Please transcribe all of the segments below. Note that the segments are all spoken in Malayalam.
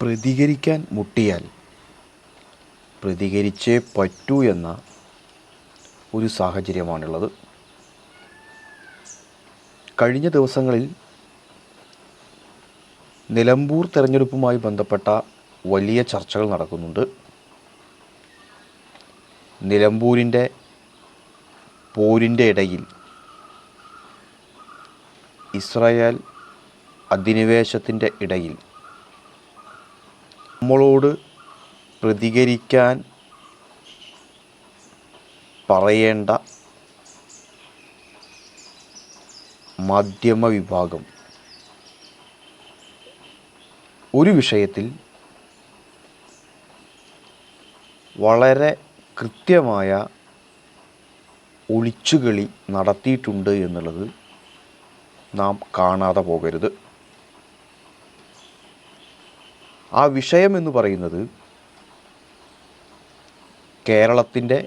പ്രതികരിക്കാൻ മുട്ടിയാൽ പ്രതികരിച്ചേ പറ്റൂ എന്ന ഒരു സാഹചര്യമാണുള്ളത്. കഴിഞ്ഞ ദിവസങ്ങളിൽ നിലമ്പൂർ തെരഞ്ഞെടുപ്പുമായി ബന്ധപ്പെട്ട വലിയ ചർച്ചകൾ നടക്കുന്നുണ്ട്. നിലമ്പൂരിന്റെ പോരിന്റെ ഇടയിൽ ഇസ്രായേൽ അധിനിവേശത്തിന്റെ ഇടയിൽ നമ്മളോട് പ്രതികരിക്കാൻ പറയേണ്ട മാധ്യമ വിഭാഗം ഒരു വിഷയത്തിൽ വളരെ കൃത്യമായ ഒളിച്ചുകളി നടത്തിയിട്ടുണ്ട് എന്നുള്ളത് നാം കാണാതെ പോകരുത്. ആ വിഷയം എന്ന് പറയുന്നത് കേരളത്തിന്റെ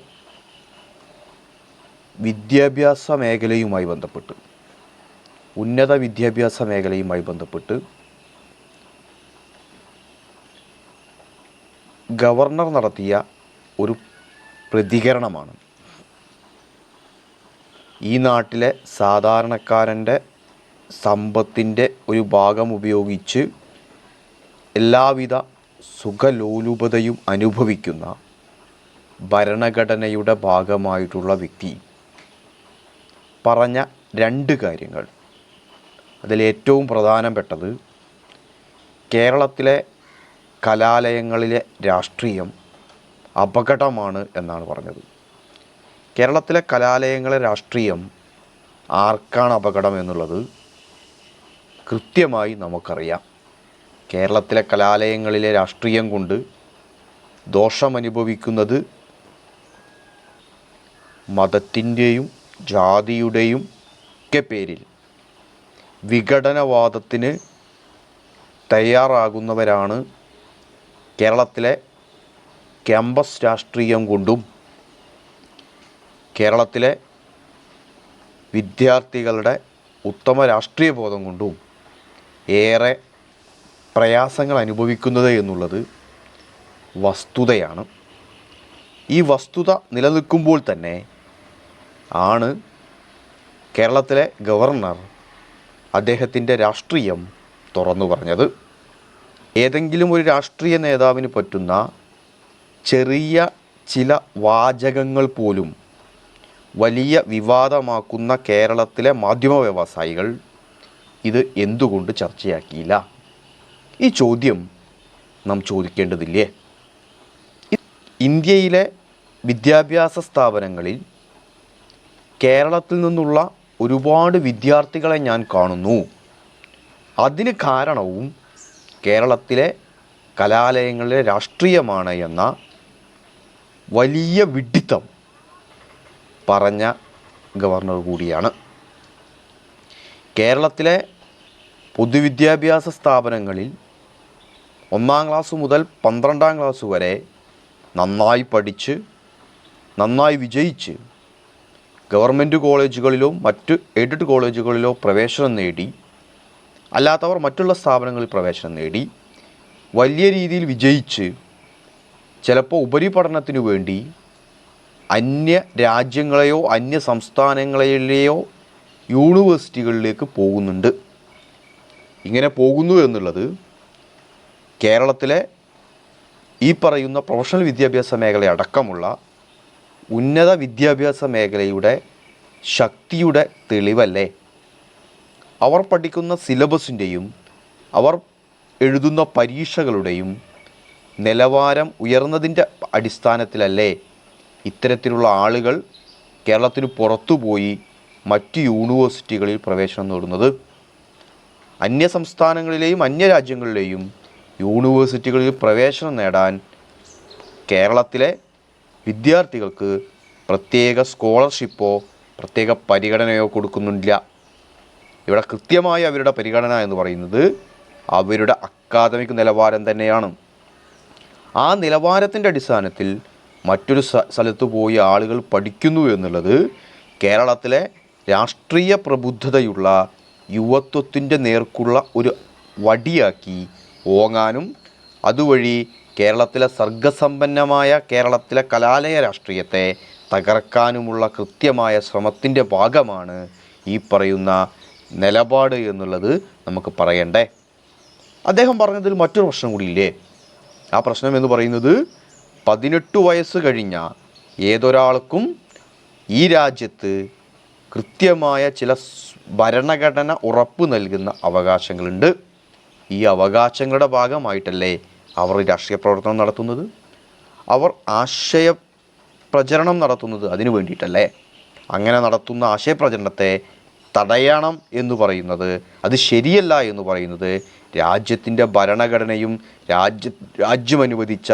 വിദ്യാഭ്യാസ മേഖലയുമായി ബന്ധപ്പെട്ട് ഉന്നത വിദ്യാഭ്യാസ മേഖലയുമായി ബന്ധപ്പെട്ട് ഗവർണർ നടത്തിയ ഒരു പ്രതികരണമാണ്. ഈ നാട്ടിലെ സാധാരണക്കാരന്റെ സമ്പത്തിന്റെ ഒരു ഭാഗം ഉപയോഗിച്ച് എല്ലാവിധ സുഖലോലുപതയും അനുഭവിക്കുന്ന ഭരണഘടനയുടെ ഭാഗമായിട്ടുള്ള വ്യക്തി. പറഞ്ഞ രണ്ട് കാര്യങ്ങൾ. അതിലേറ്റവും പ്രധാനപ്പെട്ടത് കേരളത്തിലെ കലാലയങ്ങളിലെ രാഷ്ട്രീയം അപകടമാണ് എന്നാണ് പറഞ്ഞത്. കേരളത്തിലെ കലാലയങ്ങളെ രാഷ്ട്രീയം ആർക്കാണ് അപകടം എന്നുള്ളത് കൃത്യമായി നമുക്കറിയാം. കേരളത്തിലെ കലാലയങ്ങളിലെ രാഷ്ട്രീയം കൊണ്ട് ദോഷമനുഭവിക്കുന്നത് മതത്തിന്റെയും ജാതിയുടെയും ഒക്കെ പേരിൽ. വിഘടനവാദത്തിന് തയ്യാറാകുന്നവരാണ് കേരളത്തിലെ ക്യാമ്പസ് രാഷ്ട്രീയം കൊണ്ടും കേരളത്തിലെ വിദ്യാർത്ഥികളുടെ ഉത്തമ രാഷ്ട്രീയ ബോധം കൊണ്ടും ഏറെ പ്രയാസങ്ങൾ അനുഭവിക്കുന്നത് എന്നുള്ളത് വസ്തുതയാണ്. ഈ വസ്തുത നിലനിൽക്കുമ്പോൾ തന്നെ ആണ് കേരളത്തിലെ ഗവർണർ അദ്ദേഹത്തിന്റെ രാഷ്ട്രീയം തുറന്നു പറഞ്ഞത്. ഏതെങ്കിലും ഒരു രാഷ്ട്രീയ നേതാവിന് പറ്റുന്ന ചെറിയ ചില വാചകങ്ങൾ പോലും വലിയ വിവാദമാക്കുന്ന കേരളത്തിലെ മാധ്യമ വ്യവസായികൾ ഇത് എന്തുകൊണ്ട് ചർച്ചയാക്കിയില്ല? ഈ ചോദ്യം നാം ചോദിക്കേണ്ടതില്ലേ? ഇന്ത്യയിലെ വിദ്യാഭ്യാസ സ്ഥാപനങ്ങളിൽ കേരളത്തിൽ നിന്നുള്ള ഒരുപാട് വിദ്യാർത്ഥികളെ ഞാൻ കാണുന്നു. അതിന് കാരണവും കേരളത്തിലെ കലാലയങ്ങളിലെ രാഷ്ട്രീയമാണ് എന്ന വലിയ വിഡിത്തം പറഞ്ഞ ഗവർണർ കൂടിയാണ്. കേരളത്തിലെ പൊതുവിദ്യാഭ്യാസ സ്ഥാപനങ്ങളിൽ ഒന്നാം ക്ലാസ് മുതൽ പന്ത്രണ്ടാം ക്ലാസ് വരെ നന്നായി പഠിച്ച് നന്നായി വിജയിച്ച് ഗവൺമെന്റ് കോളേജുകളിലോ മറ്റ് എയ്ഡഡ് കോളേജുകളിലോ പ്രവേശനം നേടി അല്ലാത്തവർ മറ്റുള്ള സ്ഥാപനങ്ങളിൽ പ്രവേശനം നേടി വലിയ രീതിയിൽ വിജയിച്ച് ചിലപ്പോൾ ഉപരിപഠനത്തിനു വേണ്ടി അന്യ രാജ്യങ്ങളെയോ അന്യ സംസ്ഥാനങ്ങളിലെയോ യൂണിവേഴ്സിറ്റികളിലേക്ക് പോകുന്നുണ്ട്. ഇങ്ങനെ പോകുന്നു എന്നുള്ളത് കേരളത്തിലെ ഈ പറയുന്ന പ്രൊഫഷണൽ വിദ്യാഭ്യാസ മേഖല അടക്കമുള്ള ഉന്നത വിദ്യാഭ്യാസ മേഖലയുടെ ശക്തിയുടെ തെളിവല്ലേ? അവർ പഠിക്കുന്ന സിലബസിന്റെയും അവർ എഴുതുന്ന പരീക്ഷകളുടെയും നിലവാരം ഉയർന്നതിന്റെ അടിസ്ഥാനത്തിലല്ലേ ഇത്തരത്തിലുള്ള ആളുകൾ കേരളത്തിന് പുറത്തുപോയി മറ്റ് യൂണിവേഴ്സിറ്റികളിൽ പ്രവേശനം നേടുന്നത്? അന്യ സംസ്ഥാനങ്ങളിലെയും അന്യ രാജ്യങ്ങളിലെയും യൂണിവേഴ്സിറ്റികളിൽ പ്രവേശനം നേടാൻ കേരളത്തിലെ വിദ്യാർത്ഥികൾക്ക് പ്രത്യേക സ്കോളർഷിപ്പോ പ്രത്യേക പരിഗണനയോ കൊടുക്കുന്നില്ല. ഇവിടെ കൃത്യമായി അവരുടെ പരിഗണന എന്ന് പറയുന്നത് അവരുടെ അക്കാദമിക് നിലവാരം തന്നെയാണ്. ആ നിലവാരത്തിന്റെ അടിസ്ഥാനത്തിൽ മറ്റൊരു സ്ഥ- സ്ഥലത്ത് പോയി ആളുകൾ പഠിക്കുന്നു എന്നുള്ളത് കേരളത്തിലെ രാഷ്ട്രീയ പ്രബുദ്ധതയുള്ള യുവത്വത്തിന്റെ നേർക്കുള്ള ഒരു വടിയാക്കി ഓങ്ങാനും അതുവഴി കേരളത്തിലെ സർഗസമ്പന്നമായ കേരളത്തിലെ കലാലയ രാഷ്ട്രീയത്തെ തകർക്കാനുമുള്ള കൃത്യമായ ശ്രമത്തിന്റെ ഭാഗമാണ് ഈ പറയുന്ന നിലപാട് എന്നുള്ളത് നമുക്ക് പറയണ്ടേ. അദ്ദേഹം പറഞ്ഞതിൽ മറ്റൊരു പ്രശ്നം കൂടിയില്ലേ? ആ പ്രശ്നം എന്ന് പറയുന്നത് പതിനെട്ട് വയസ്സ് കഴിഞ്ഞ ഏതൊരാൾക്കും ഈ രാജ്യത്ത് കൃത്യമായ ചില ഭരണഘടന ഉറപ്പ് നൽകുന്ന അവകാശങ്ങളുണ്ട്. ഈ അവകാശങ്ങളുടെ ഭാഗമായിട്ടല്ലേ അവർ രാഷ്ട്രീയ പ്രവർത്തനം നടത്തുന്നത്? അവർ ആശയ പ്രചരണം നടത്തുന്നത് അതിനു വേണ്ടിയിട്ടല്ലേ? അങ്ങനെ നടത്തുന്ന ആശയപ്രചരണത്തെ തടയണം എന്ന് പറയുന്നത് അത് ശരിയല്ല എന്ന് പറയുന്നത് രാജ്യത്തിന്റെ ഭരണഘടനയും രാജ്യ രാജ്യം അനുവദിച്ച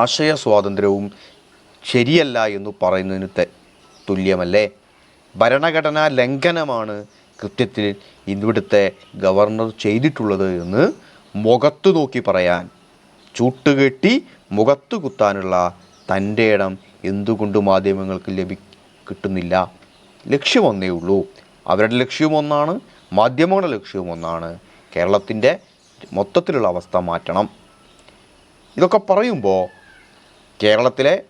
ആശയ സ്വാതന്ത്ര്യവും ശരിയല്ല എന്ന് പറയുന്നതിന് തുല്യമല്ലേ? ഭരണഘടനാ ലംഘനമാണ് കൃത്യത്തിൽ ഇവിടുത്തെ ഗവർണർ ചെയ്തിട്ടുള്ളത് എന്ന് മുഖത്തു നോക്കി പറയാൻ ചൂട്ടുകെട്ടി മുഖത്തു കുത്താനുള്ള തന്റെ ഇടം എന്തുകൊണ്ട് മാധ്യമങ്ങൾക്ക് ലഭി കിട്ടുന്നില്ല. ലക്ഷ്യം ഒന്നേ ഉള്ളൂ. അവരുടെ ലക്ഷ്യവും ഒന്നാണ് മാധ്യമങ്ങളുടെ ലക്ഷ്യവും ഒന്നാണ് കേരളത്തിന്റെ മൊത്തത്തിലുള്ള അവസ്ഥ മാറ്റണം. ഇതൊക്കെ പറയുമ്പോൾ കേരളത്തിലെ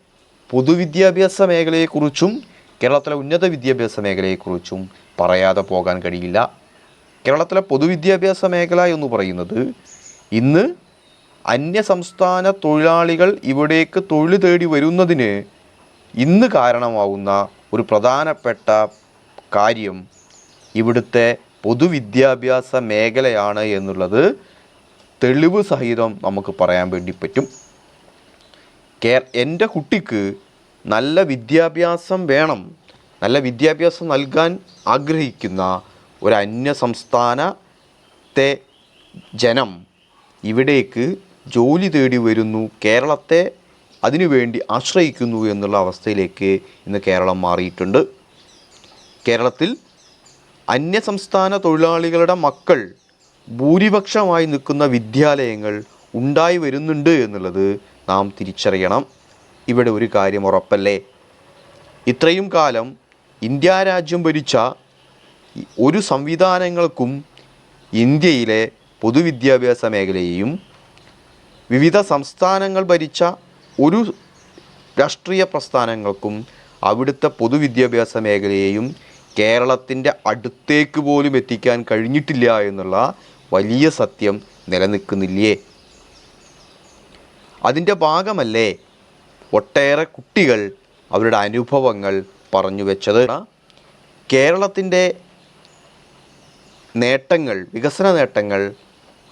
പൊതുവിദ്യാഭ്യാസ മേഖലയെക്കുറിച്ചും കേരളത്തിലെ ഉന്നത വിദ്യാഭ്യാസ മേഖലയെക്കുറിച്ചും പറയാതെ പോകാൻ കഴിയില്ല. കേരളത്തിലെ പൊതുവിദ്യാഭ്യാസ മേഖല എന്ന് പറയുന്നത് ഇന്ന് അന്യസംസ്ഥാന തൊഴിലാളികൾ ഇവിടേക്ക് തൊഴിൽ തേടി വരുന്നതിന് ഇന്ന് കാരണമാവുന്ന ഒരു പ്രധാനപ്പെട്ട കാര്യം ഇവിടുത്തെ പൊതുവിദ്യാഭ്യാസ മേഖലയാണ് എന്നുള്ളത് തെളിവ് സഹിതം നമുക്ക് പറയാൻ വേണ്ടി പറ്റും. കേ എന്റെ കുട്ടിക്ക് നല്ല വിദ്യാഭ്യാസം വേണം. നല്ല വിദ്യാഭ്യാസം നൽകാൻ ആഗ്രഹിക്കുന്ന ഒരു അന്യ സംസ്ഥാനത്തെ ജനം ഇവിടേക്ക് ജോലി തേടി വരുന്നു. കേരളത്തെ അതിനുവേണ്ടി ആശ്രയിക്കുന്നു എന്നുള്ള അവസ്ഥയിലേക്ക് ഇന്ന് കേരളം മാറിയിട്ടുണ്ട്. കേരളത്തിൽ അന്യസംസ്ഥാന തൊഴിലാളികളുടെ മക്കൾ ഭൂരിപക്ഷമായി നിൽക്കുന്ന വിദ്യാലയങ്ങൾ ഉണ്ടായി വരുന്നുണ്ട് എന്നുള്ളത് നാം തിരിച്ചറിയണം. ഇവിടെ ഒരു കാര്യം ഉറപ്പല്ലേ? ഇത്രയും കാലം ഇന്ത്യ രാജ്യം ഭരിച്ച ഒരു സംവിധാനങ്ങൾക്കും ഇന്ത്യയിലെ പൊതുവിദ്യാഭ്യാസ മേഖലയെയും വിവിധ സംസ്ഥാനങ്ങൾ ഭരിച്ച ഒരു രാഷ്ട്രീയ പ്രസ്ഥാനങ്ങൾക്കും അവിടുത്തെ പൊതുവിദ്യാഭ്യാസ മേഖലയെയും കേരളത്തിന്റെ അടുത്തേക്ക് പോലും എത്തിക്കാൻ കഴിഞ്ഞിട്ടില്ല എന്നുള്ള വലിയ സത്യം നിലനിൽക്കുന്നില്ലേ? അതിന്റെ ഭാഗമല്ലേ? ഒട്ടേറെ കുട്ടികൾ അവരുടെ അനുഭവങ്ങൾ പറഞ്ഞു വെച്ചത്. കേരളത്തിന്റെ നേട്ടങ്ങൾ വികസന നേട്ടങ്ങൾ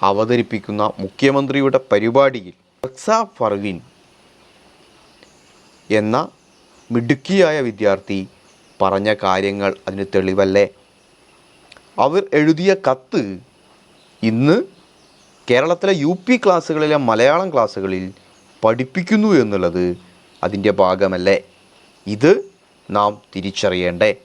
അവതരിപ്പിക്കുന്ന മുഖ്യമന്ത്രിയുടെ പരിപാടിയിൽ റക്സ ഫർവിൻ എന്ന മിടുക്കിയായ വിദ്യാർത്ഥി പറഞ്ഞ കാര്യങ്ങൾ അതിന് തെളിവല്ലേ? അവർ എഴുതിയ കത്ത് ഇന്ന് കേരളത്തിലെ യു പി ക്ലാസ്സുകളിലെ മലയാളം ക്ലാസ്സുകളിൽ പഠിപ്പിക്കുന്നു എന്നുള്ളത് അതിന്റെ ഭാഗമല്ലേ? ഇത് നാം തിരിച്ചറിയേണ്ടേ.